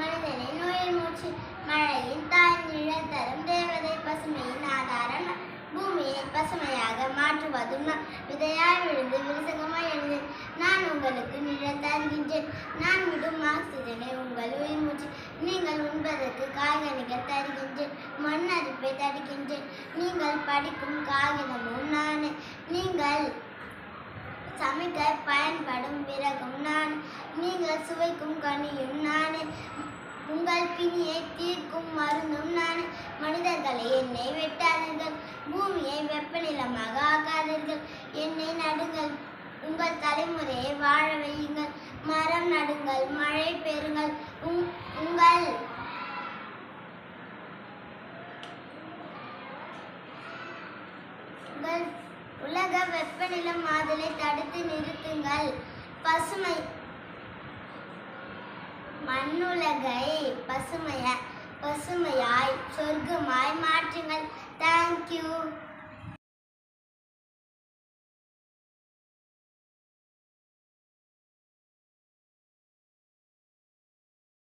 மனிதனின் உயிர் மூச்சு மழையின் தாய் நிழல் தரும் தேவதை பசுமையின் ஆதாரம். பூமியை பசுமையாக மாற்றுவதும் நான் விதையாய் விழுந்து விருசகமாய் எழுந்தேன். நான் உங்களுக்கு நிழல் தருகின்றேன். நான் விடும் ஆக்சிஜனை உங்கள் உயிர் மூச்சு நீங்கள் உண்பதற்கு காய்கனிகள் தருகின்றேன். மண் அரிப்பை தடுக்கின்றேன். நீங்கள் படிக்கும் காகிதமும் நானே. நீங்கள் சமைக்க பயன்படும் பிறகும் நான். நீங்கள் சுவைக்கும் கனியும் நானே உங்கள் பிணியை தீர்க்கும் மருந்தும் நான் என்னை வெட்டாதீர்கள். பூமியை வெப்பநிலமாக ஆக்காதீர்கள் என்னை நடுங்கள். உங்கள் தலைமுறையை வாழ வையுங்கள். மரம் நடுங்கள். மழை பெறுங்கள். உங்கள் உங்கள் உலக வெப்பநிலை மாதலை தடுத்து நிறுத்துங்கள். பசுமை மண்ணுலகை பசுமைய பசுமையாய் சொர்க்கமாய் you.